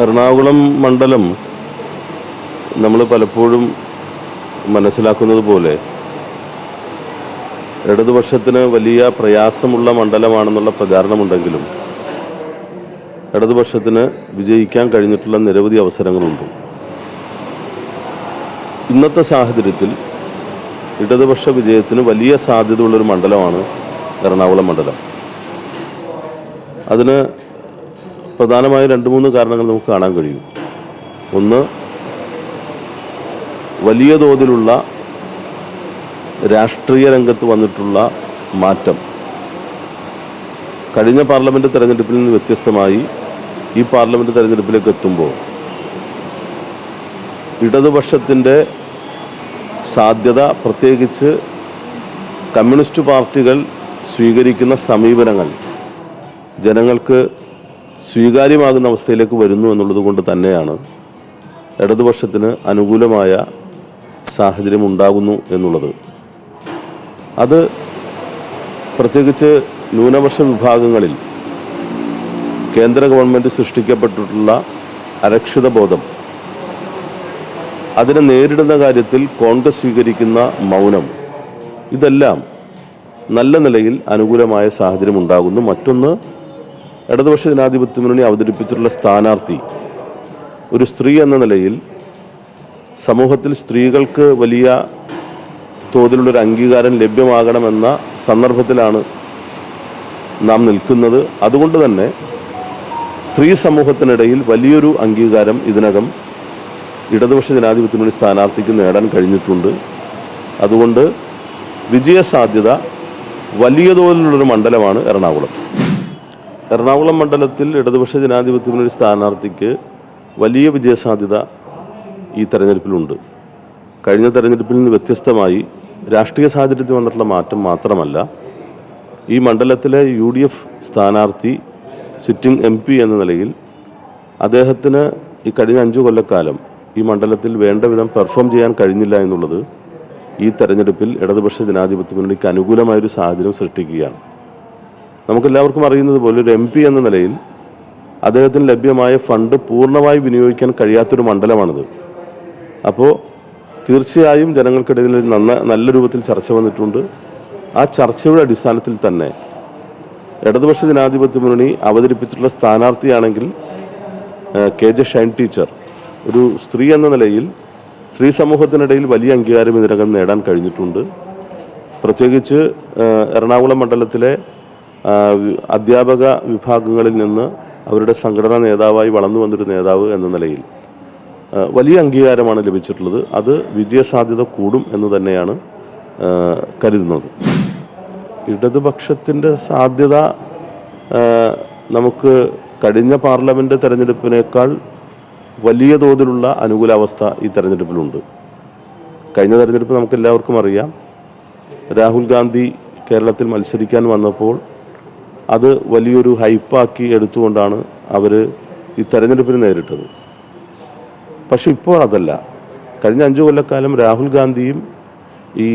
എറണാകുളം മണ്ഡലം നമ്മൾ പലപ്പോഴും മനസ്സിലാക്കുന്നത് പോലെ ഇടതുപക്ഷത്തിന് വലിയ പ്രയാസമുള്ള മണ്ഡലമാണെന്നുള്ള പ്രചാരണമുണ്ടെങ്കിലും ഇടതുപക്ഷത്തിന് വിജയിക്കാൻ കഴിഞ്ഞിട്ടുള്ള നിരവധി അവസരങ്ങളുണ്ട്. ഇന്നത്തെ സാഹചര്യത്തിൽ ഇടതുപക്ഷ വിജയത്തിന് വലിയ സാധ്യതയുള്ളൊരു മണ്ഡലമാണ് എറണാകുളം മണ്ഡലം. അതിന് പ്രധാനമായ രണ്ട് മൂന്ന് കാരണങ്ങൾ നമുക്ക് കാണാൻ കഴിയും. ഒന്ന് വലിയ തോതിലുള്ള രാഷ്ട്രീയ രംഗത്ത് വന്നിട്ടുള്ള മാറ്റം. കഴിഞ്ഞ പാർലമെന്റ് തെരഞ്ഞെടുപ്പിൽ നിന്ന് വ്യത്യസ്തമായി ഈ പാർലമെന്റ് തെരഞ്ഞെടുപ്പിലേക്ക് എത്തുമ്പോൾ ഇടതുപക്ഷത്തിന്റെ സാധ്യത പ്രത്യേകിച്ച് കമ്മ്യൂണിസ്റ്റ് പാർട്ടികൾ സ്വീകരിക്കുന്ന സമീപനങ്ങൾ ജനങ്ങൾക്ക് സ്വീകാര്യമാകുന്ന അവസ്ഥയിലേക്ക് വരുന്നു എന്നുള്ളത് കൊണ്ട് തന്നെയാണ് ഇടതുപക്ഷത്തിന് അനുകൂലമായ സാഹചര്യം ഉണ്ടാകുന്നു എന്നുള്ളത്. അത് പ്രത്യേകിച്ച് ന്യൂനപക്ഷ വിഭാഗങ്ങളിൽ കേന്ദ്ര ഗവൺമെന്റ് സൃഷ്ടിക്കപ്പെട്ടിട്ടുള്ള അരക്ഷിത ബോധം അതിനെ നേരിടുന്ന കാര്യത്തിൽ കോൺഗ്രസ് സ്വീകരിക്കുന്ന മൗനം ഇതെല്ലാം നല്ല നിലയിൽ അനുകൂലമായ സാഹചര്യം ഉണ്ടാകുന്നു. മറ്റൊന്ന് ഇടതുപക്ഷ ജനാധിപത്യ മുന്നണി അവതരിപ്പിച്ചിട്ടുള്ള സ്ഥാനാർത്ഥി ഒരു സ്ത്രീ എന്ന നിലയിൽ സമൂഹത്തിൽ സ്ത്രീകൾക്ക് വലിയ തോതിലുള്ളൊരു അംഗീകാരം ലഭ്യമാകണമെന്ന സന്ദർഭത്തിലാണ് നാം നിൽക്കുന്നത്. അതുകൊണ്ട് തന്നെ സ്ത്രീ സമൂഹത്തിനിടയിൽ വലിയൊരു അംഗീകാരം ഇതിനകം ഇടതുപക്ഷ ജനാധിപത്യ മുന്നണി സ്ഥാനാർത്ഥിക്ക് നേടാൻ കഴിഞ്ഞിട്ടുണ്ട്. അതുകൊണ്ട് വിജയസാധ്യത വലിയ തോതിലുള്ളൊരു മണ്ഡലമാണ് എറണാകുളം. എറണാകുളം മണ്ഡലത്തിൽ ഇടതുപക്ഷ ജനാധിപത്യ മുന്നണി സ്ഥാനാർത്ഥിക്ക് വലിയ വിജയസാധ്യത ഈ തെരഞ്ഞെടുപ്പിലുണ്ട്. കഴിഞ്ഞ തെരഞ്ഞെടുപ്പിൽ നിന്ന് വ്യത്യസ്തമായി രാഷ്ട്രീയ സാഹചര്യത്തിൽ വന്നിട്ടുള്ള മാറ്റം മാത്രമല്ല ഈ മണ്ഡലത്തിലെ യു ഡി എഫ് സ്ഥാനാർത്ഥി സിറ്റിംഗ് എം പി എന്ന നിലയിൽ അദ്ദേഹത്തിന് ഈ കഴിഞ്ഞ അഞ്ചു കൊല്ലക്കാലം ഈ മണ്ഡലത്തിൽ വേണ്ട വിധം പെർഫോം ചെയ്യാൻ കഴിഞ്ഞില്ല എന്നുള്ളത് ഈ തെരഞ്ഞെടുപ്പിൽ ഇടതുപക്ഷ ജനാധിപത്യ മുന്നണിക്ക് അനുകൂലമായൊരു സാഹചര്യം സൃഷ്ടിക്കുകയാണ്. നമുക്കെല്ലാവർക്കും അറിയുന്നത് പോലെ ഒരു എം പി എന്ന നിലയിൽ അദ്ദേഹത്തിന് ലഭ്യമായ ഫണ്ട് പൂർണമായി വിനിയോഗിക്കാൻ കഴിയാത്തൊരു മണ്ഡലമാണിത്. അപ്പോൾ തീർച്ചയായും ജനങ്ങൾക്കിടയിൽ നന്ന നല്ല രൂപത്തിൽ ചർച്ച വന്നിട്ടുണ്ട്. ആ ചർച്ചയുടെ അടിസ്ഥാനത്തിൽ തന്നെ ഇടതുപക്ഷ ജനാധിപത്യ മുന്നണി അവതരിപ്പിച്ചിട്ടുള്ള സ്ഥാനാർത്ഥിയാണെങ്കിൽ കെ ജെ ഷൈൻ ടീച്ചർ ഒരു സ്ത്രീ എന്ന നിലയിൽ സ്ത്രീ സമൂഹത്തിനിടയിൽ വലിയ അംഗീകാരം ഇതിനകം നേടാൻ കഴിഞ്ഞിട്ടുണ്ട്. പ്രത്യേകിച്ച് എറണാകുളം മണ്ഡലത്തിലെ അധ്യാപക വിഭാഗങ്ങളിൽ നിന്ന് അവരുടെ സംഘടനാ നേതാവായി വളർന്നു വന്നൊരു നേതാവ് എന്ന നിലയിൽ. വലിയ അംഗീകാരമാണ് ലഭിച്ചിട്ടുള്ളത്. അത് വിജയസാധ്യത കൂടും എന്ന് തന്നെയാണ് കരുതുന്നത്. ഇടതുപക്ഷത്തിന്റെ സാധ്യത നമുക്ക് കഴിഞ്ഞ പാർലമെന്റ് തെരഞ്ഞെടുപ്പിനേക്കാൾ വലിയ തോതിലുള്ള അനുകൂലാവസ്ഥ ഈ തെരഞ്ഞെടുപ്പിലുണ്ട്. കഴിഞ്ഞ തെരഞ്ഞെടുപ്പ് നമുക്കെല്ലാവർക്കും അറിയാം. രാഹുൽ ഗാന്ധി കേരളത്തിൽ മത്സരിക്കാൻ വന്നപ്പോൾ അത് വലിയൊരു ഹൈപ്പാക്കി എടുത്തുകൊണ്ടാണ് അവർ ഈ തെരഞ്ഞെടുപ്പിന് നേരിട്ടത്. പക്ഷെ ഇപ്പോൾ അതല്ല. കഴിഞ്ഞ അഞ്ചു കൊല്ലക്കാലം രാഹുൽ ഗാന്ധിയും ഈ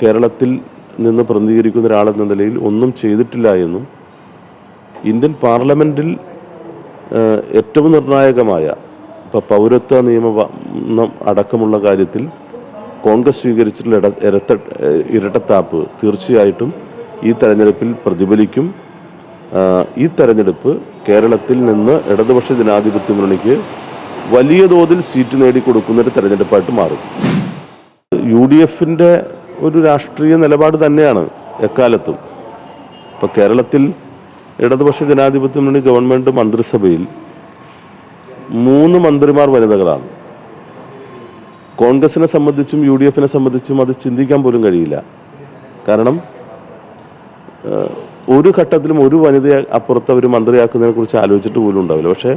കേരളത്തിൽ നിന്ന് പ്രതിനിധീകരിക്കുന്ന ഒരാളെന്ന നിലയിൽ ഒന്നും ചെയ്തിട്ടില്ല എന്നും ഇന്ത്യൻ പാർലമെന്റിൽ ഏറ്റവും നിർണായകമായ ഇപ്പോൾ പൗരത്വ നിയമ അടക്കമുള്ള കാര്യത്തിൽ കോൺഗ്രസ് സ്വീകരിച്ചിട്ടുള്ള ഇരട്ട ഇരട്ടത്താപ്പ് തീർച്ചയായിട്ടും ഈ തെരഞ്ഞെടുപ്പിൽ പ്രതിഫലിക്കും. ഈ തെരഞ്ഞെടുപ്പ് കേരളത്തിൽ നിന്ന് ഇടതുപക്ഷ ജനാധിപത്യ മുന്നണിക്ക് വലിയ തോതിൽ സീറ്റ് നേടിക്കൊടുക്കുന്ന ഒരു തെരഞ്ഞെടുപ്പായിട്ട് മാറും. യു ഡി എഫിന്റെ ഒരു രാഷ്ട്രീയ നിലപാട് തന്നെയാണ് എക്കാലത്തും. ഇപ്പോൾ കേരളത്തിൽ ഇടതുപക്ഷ ജനാധിപത്യ മുന്നണി ഗവൺമെന്റ് മന്ത്രിസഭയിൽ മൂന്ന് മന്ത്രിമാർ വനിതകളാണ്. കോൺഗ്രസിനെ സംബന്ധിച്ചും യു ഡി എഫിനെ സംബന്ധിച്ചും അത് ചിന്തിക്കാൻ പോലും കഴിയില്ല. കാരണം ഒരു ഘട്ടത്തിലും ഒരു വനിതയെ അപ്പുറത്ത് അവർ മന്ത്രിയാക്കുന്നതിനെ കുറിച്ച് ആലോചിച്ചിട്ട് പോലും ഉണ്ടാവില്ല. പക്ഷേ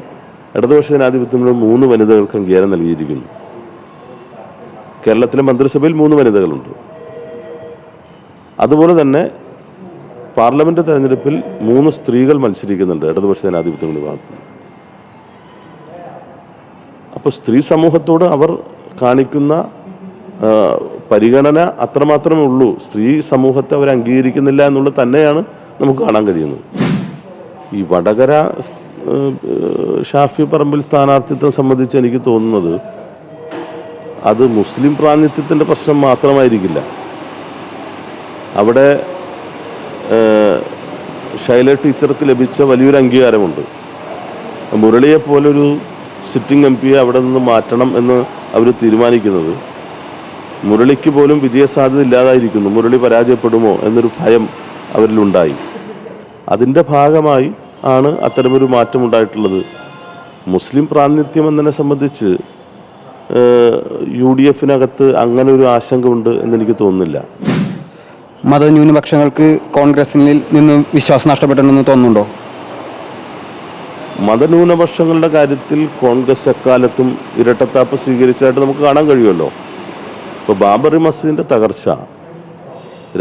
ഇടതുപക്ഷ ജനാധിപത്യത്തിനുള്ള മൂന്ന് വനിതകൾക്ക് അംഗീകാരം നൽകിയിരിക്കുന്നു. കേരളത്തിലെ മന്ത്രിസഭയിൽ മൂന്ന് വനിതകളുണ്ട്. അതുപോലെ തന്നെ പാർലമെന്റ് തെരഞ്ഞെടുപ്പിൽ മൂന്ന് സ്ത്രീകൾ മത്സരിക്കുന്നുണ്ട് ഇടതുപക്ഷ ജനാധിപത്യങ്ങളുടെ ഭാഗത്ത്. അപ്പോൾ സ്ത്രീ സമൂഹത്തോട് അവർ കാണിക്കുന്ന പരിഗണന അത്രമാത്രമേ ഉള്ളൂ. സ്ത്രീ സമൂഹത്തെ അവർ അംഗീകരിക്കുന്നില്ല എന്നുള്ളത് തന്നെയാണ് നമുക്ക് കാണാൻ കഴിയുന്നത് ഈ വടകര ഷാഫി പറമ്പിൽ സ്ഥാനാർത്ഥിത്വം സംബന്ധിച്ച് എനിക്ക് തോന്നുന്നത് അത് മുസ്ലിം പ്രാതിനിധ്യത്തിന്റെ പ്രശ്നം മാത്രമായിരിക്കില്ല. അവിടെ ശൈല ടീച്ചർക്ക് ലഭിച്ച വലിയൊരു അംഗീകാരമുണ്ട്. മുരളിയെ പോലൊരു സിറ്റിംഗ് എം പിയെ അവിടെ നിന്ന് മാറ്റണം എന്ന് അവർ തീരുമാനിക്കുന്നത് മുരളിക്ക് പോലും വിജയസാധ്യത ഇല്ലാതായിരിക്കുന്നു. മുരളി പരാജയപ്പെടുമോ എന്നൊരു ഭയം അവരിലുണ്ടായി. അതിന്റെ ഭാഗമായി ആണ് അത്തരമൊരു മാറ്റമുണ്ടായിട്ടുള്ളത്. മുസ്ലിം പ്രാതിനിധ്യം എന്നതിനെ സംബന്ധിച്ച് യു ഡി എഫിനകത്ത് അങ്ങനെ ഒരു ആശങ്ക ഉണ്ട് എന്നെനിക്ക് തോന്നുന്നില്ല. മതന്യൂനപക്ഷങ്ങൾക്ക് കോൺഗ്രസിൽ നിന്ന് വിശ്വാസം നഷ്ടപ്പെട്ടെന്ന് തോന്നുന്നുണ്ടോ? മതന്യൂനപക്ഷങ്ങളുടെ കാര്യത്തിൽ കോൺഗ്രസ് എക്കാലത്തും ഇരട്ടത്താപ്പ് സ്വീകരിച്ചതായിട്ട് നമുക്ക് കാണാൻ കഴിയുമല്ലോ. ഇപ്പോൾ ബാബറി മസ്ജിദിന്റെ തകർച്ച.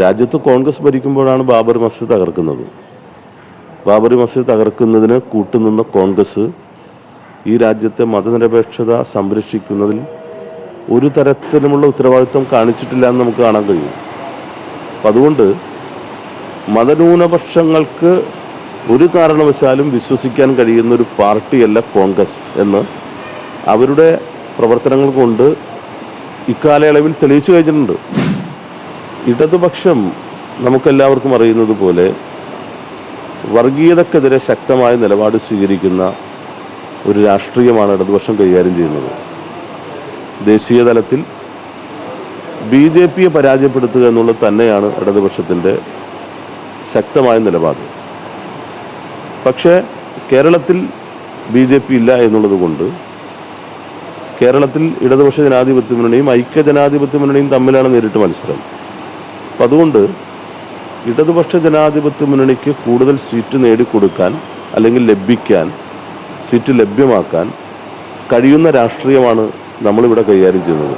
രാജ്യത്ത് കോൺഗ്രസ് ഭരിക്കുമ്പോഴാണ് ബാബറി മസ്ജിദ് തകർക്കുന്നത്. ബാബറി മസ്ജിദ് തകർക്കുന്നതിന് കൂട്ടുനിന്ന കോൺഗ്രസ് ഈ രാജ്യത്തെ മതനിരപേക്ഷത സംരക്ഷിക്കുന്നതിൽ ഒരു തരത്തിലുമുള്ള ഉത്തരവാദിത്വം കാണിച്ചിട്ടില്ല എന്ന് നമുക്ക് കാണാൻ കഴിയും. അപ്പം അതുകൊണ്ട് മതന്യൂനപക്ഷങ്ങൾക്ക് ഒരു കാരണവശാലും വിശ്വസിക്കാൻ കഴിയുന്ന ഒരു പാർട്ടിയല്ല കോൺഗ്രസ് എന്ന് അവരുടെ പ്രവർത്തനങ്ങൾ കൊണ്ട് ഇക്കാലയളവിൽ തെളിയിച്ചു കഴിഞ്ഞിട്ടുണ്ട്. ഇടതുപക്ഷം നമുക്കെല്ലാവർക്കും അറിയുന്നത് പോലെ വർഗീയതക്കെതിരെ ശക്തമായ നിലപാട് സ്വീകരിക്കുന്ന ഒരു രാഷ്ട്രീയമാണ് ഇടതുപക്ഷം കൈകാര്യം ചെയ്യുന്നത്. ദേശീയ തലത്തിൽ ബി ജെ പിയെ പരാജയപ്പെടുത്തുക എന്നുള്ളത് തന്നെയാണ് ഇടതുപക്ഷത്തിന്റെ ശക്തമായ നിലപാട്. പക്ഷേ കേരളത്തിൽ ബി ജെ പി ഇല്ല എന്നുള്ളത് കൊണ്ട് കേരളത്തിൽ ഇടതുപക്ഷ ജനാധിപത്യ മുന്നണിയും ഐക്യ ജനാധിപത്യ മുന്നണിയും തമ്മിലാണ് നേരിട്ട് മത്സരം. അപ്പം അതുകൊണ്ട് ഇടതുപക്ഷ ജനാധിപത്യ മുന്നണിക്ക് കൂടുതൽ സീറ്റ് നേടിക്കൊടുക്കാൻ അല്ലെങ്കിൽ ലഭിക്കാൻ സീറ്റ് ലഭ്യമാക്കാൻ കഴിയുന്ന രാഷ്ട്രീയമാണ് നമ്മളിവിടെ കൈകാര്യം ചെയ്യുന്നത്.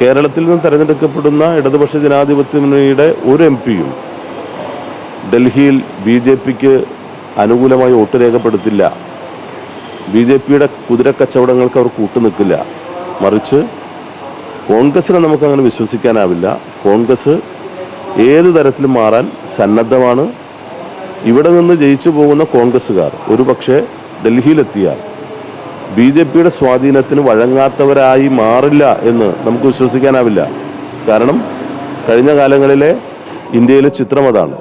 കേരളത്തിൽ നിന്ന് തെരഞ്ഞെടുക്കപ്പെടുന്ന ഇടതുപക്ഷ ജനാധിപത്യ മുന്നണിയുടെ ഒരു എം പിയും ഡൽഹിയിൽ ബി ജെ പിക്ക് അനുകൂലമായി വോട്ട് രേഖപ്പെടുത്തില്ല. ബി ജെ പിയുടെ കുതിരക്കച്ചവടങ്ങൾക്ക് അവർ കൂട്ടുനിൽക്കില്ല. മറിച്ച് കോൺഗ്രസിനെ നമുക്കങ്ങനെ വിശ്വസിക്കാനാവില്ല. കോൺഗ്രസ് ഏത് തരത്തിലും മാറാൻ സന്നദ്ധമാണ്. ഇവിടെ നിന്ന് ജയിച്ചു പോകുന്ന കോൺഗ്രസ്സുകാർ ഒരു പക്ഷേ ഡൽഹിയിലെത്തിയാൽ ബി ജെ പിയുടെ സ്വാധീനത്തിന് വഴങ്ങാത്തവരായി മാറില്ല എന്ന് നമുക്ക് വിശ്വസിക്കാനാവില്ല. കാരണം കഴിഞ്ഞ കാലങ്ങളിലെ ഇന്ത്യയിലെ ചിത്രം അതാണ്.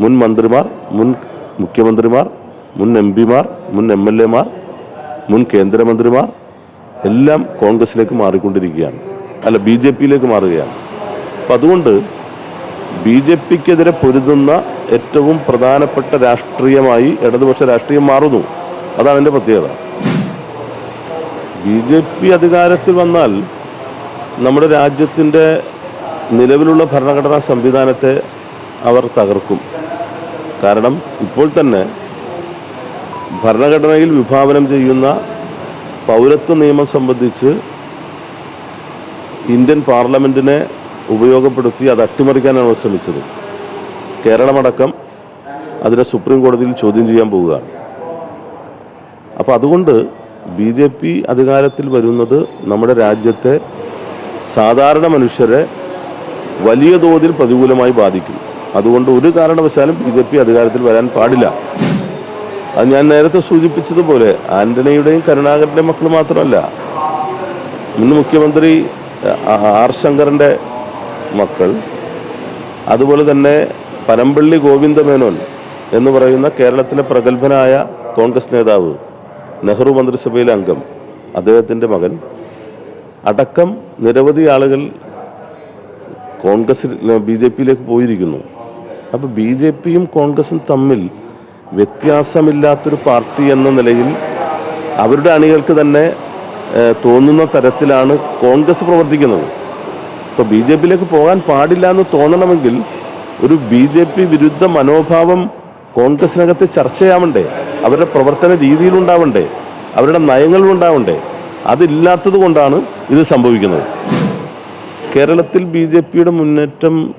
മുൻ മന്ത്രിമാർ മുൻ മുഖ്യമന്ത്രിമാർ മുൻ എം പിമാർ മുൻ എം എൽ എമാർ മുൻ കേന്ദ്രമന്ത്രിമാർ എല്ലാം കോൺഗ്രസിലേക്ക് മാറിക്കൊണ്ടിരിക്കുകയാണ്. അല്ല ബി ജെ പിയിലേക്ക് മാറുകയാണ്. അപ്പം അതുകൊണ്ട് ബി ജെ പിക്കെതിരെ പൊരുതുന്ന ഏറ്റവും പ്രധാനപ്പെട്ട രാഷ്ട്രീയമായി ഇടതുപക്ഷ രാഷ്ട്രീയം മാറുന്നു. അതാണ് എന്റെ പ്രത്യേകത. ബി ജെ പി അധികാരത്തിൽ വന്നാൽ നമ്മുടെ രാജ്യത്തിന്റെ നിലവിലുള്ള ഭരണഘടനാ സംവിധാനത്തെ അവർ തകർക്കും. കാരണം ഇപ്പോൾ തന്നെ ഭരണഘടനയിൽ വിഭാവനം ചെയ്യുന്ന പൗരത്വ നിയമം സംബന്ധിച്ച് ഇന്ത്യൻ പാർലമെന്റിനെ ഉപയോഗപ്പെടുത്തി അത് അട്ടിമറിക്കാനാണ് ശ്രമിച്ചത്. കേരളമടക്കം അതിനെ സുപ്രീം കോടതിയിൽ ചോദ്യം ചെയ്യാൻ പോവുകയാണ്. അപ്പോൾ അതുകൊണ്ട് ബി ജെ പി അധികാരത്തിൽ വരുന്നത് നമ്മുടെ രാജ്യത്തെ സാധാരണ മനുഷ്യരെ വലിയ തോതിൽ പ്രതികൂലമായി ബാധിക്കും. അതുകൊണ്ട് ഒരു കാരണവശാലും ബി ജെ പി അധികാരത്തിൽ വരാൻ പാടില്ല. അത് ഞാൻ നേരത്തെ സൂചിപ്പിച്ചതുപോലെ ആന്റണിയുടെയും കരുണാകരന്റെയും മക്കൾ മാത്രമല്ല. മുൻ മുഖ്യമന്ത്രി ആർ ശങ്കറിന്റെ മക്കൾ. അതുപോലെ തന്നെ പനമ്പള്ളി ഗോവിന്ദമേനോൻ എന്ന് പറയുന്ന കേരളത്തിലെ പ്രഗത്ഭനായ കോൺഗ്രസ് നേതാവ് നെഹ്റു മന്ത്രിസഭയിലെ അംഗം അദ്ദേഹത്തിന്റെ മകൻ. അടക്കം നിരവധി ആളുകൾ കോൺഗ്രസ് ബി ജെ പിയിലേക്ക് പോയിരിക്കുന്നു. അപ്പോൾ ബി ജെ പിയും കോൺഗ്രസും തമ്മിൽ വ്യത്യാസമില്ലാത്തൊരു പാർട്ടി എന്ന നിലയിൽ അവരുടെ അണികൾക്ക് തന്നെ തോന്നുന്ന തരത്തിലാണ് കോൺഗ്രസ് പ്രവർത്തിക്കുന്നത്. ഇപ്പോൾ ബി ജെ പിയിലേക്ക് പോകാൻ പാടില്ല എന്ന് തോന്നണമെങ്കിൽ ഒരു ബി ജെ പി വിരുദ്ധ മനോഭാവം കോൺഗ്രസിനകത്ത് ചർച്ചയാവണ്ടേ? അവരുടെ പ്രവർത്തന രീതിയിലുണ്ടാവണ്ടേ? അവരുടെ നയങ്ങളിലുണ്ടാവണ്ടേ? അതില്ലാത്തത് കൊണ്ടാണ് ഇത് സംഭവിക്കുന്നത്. കേരളത്തിൽ ബി ജെ പിയുടെ മുന്നേറ്റം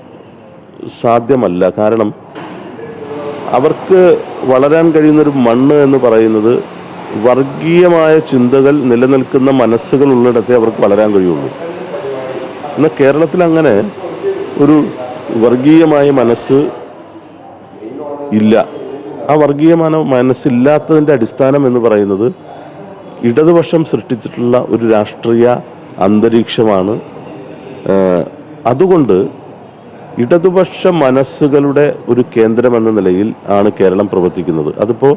സാധ്യമല്ല. കാരണം അവർക്ക് വളരാൻ കഴിയുന്നൊരു മണ്ണ് എന്ന് പറയുന്നത് വർഗീയമായ ചിന്തകൾ നിലനിൽക്കുന്ന മനസ്സുകൾ ഉള്ളിടത്തെ അവർക്ക് വളരാൻ കഴിയുള്ളൂ. എന്നാൽ കേരളത്തിൽ അങ്ങനെ ഒരു വർഗീയമായ മനസ്സ് ഇല്ല. ആ വർഗീയ മന മനസ്സില്ലാത്തതിന്റെ അടിസ്ഥാനം എന്ന് പറയുന്നത് ഇടതുപക്ഷം സൃഷ്ടിച്ചിട്ടുള്ള ഒരു രാഷ്ട്രീയ അന്തരീക്ഷമാണ്. അതുകൊണ്ട് ഇടതുപക്ഷ മനസ്സുകളുടെ ഒരു കേന്ദ്രം എന്ന നിലയിൽ ആണ് കേരളം പ്രവർത്തിക്കുന്നത്. അതിപ്പോൾ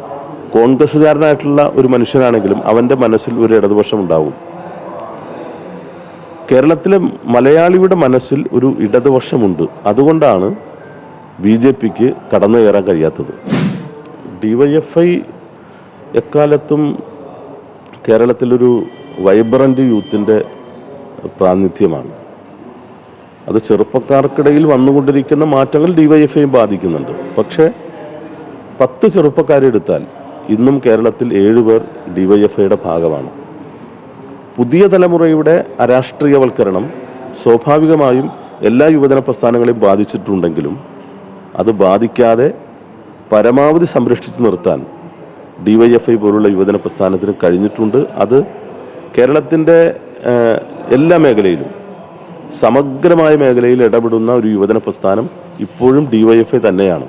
കോൺഗ്രസ്സുകാരനായിട്ടുള്ള ഒരു മനുഷ്യനാണെങ്കിലും അവന്റെ മനസ്സിൽ ഒരു ഇടതുപക്ഷം ഉണ്ടാവും. കേരളത്തിലെ മലയാളിയുടെ മനസ്സിൽ ഒരു ഇടതുപക്ഷമുണ്ട്. അതുകൊണ്ടാണ് ബി ജെ പിക്ക് കടന്നു കയറാൻ കഴിയാത്തത്. ഡി വൈ എഫ് ഐ എക്കാലത്തും കേരളത്തിലൊരു വൈബ്രന്റ് യൂത്തിന്റെ പ്രാതിനിധ്യമാണ്. അത് ചെറുപ്പക്കാർക്കിടയിൽ വന്നുകൊണ്ടിരിക്കുന്ന മാറ്റങ്ങൾ ഡി വൈ എഫ് ഐയും ബാധിക്കുന്നുണ്ട്. പക്ഷേ പത്ത് ചെറുപ്പക്കാരെടുത്താൽ ഇന്നും കേരളത്തിൽ ഏഴുപേർ ഡി വൈ എഫ് ഐയുടെ ഭാഗമാണ്. പുതിയ തലമുറയുടെ അരാഷ്ട്രീയവൽക്കരണം സ്വാഭാവികമായും എല്ലാ യുവജന പ്രസ്ഥാനങ്ങളെയും ബാധിച്ചിട്ടുണ്ടെങ്കിലും അത് ബാധിക്കാതെ പരമാവധി സംരക്ഷിച്ചു നിർത്താൻ ഡി വൈ എഫ് ഐ പോലുള്ള യുവജന പ്രസ്ഥാനത്തിന് കഴിഞ്ഞിട്ടുണ്ട്. അത് കേരളത്തിന്റെ എല്ലാ മേഖലയിലും സമഗ്രമായ മേഖലയിൽ ഇടപെടുന്ന ഒരു യുവജന പ്രസ്ഥാനം ഇപ്പോഴും ഡി വൈ എഫ് ഐ തന്നെയാണ്.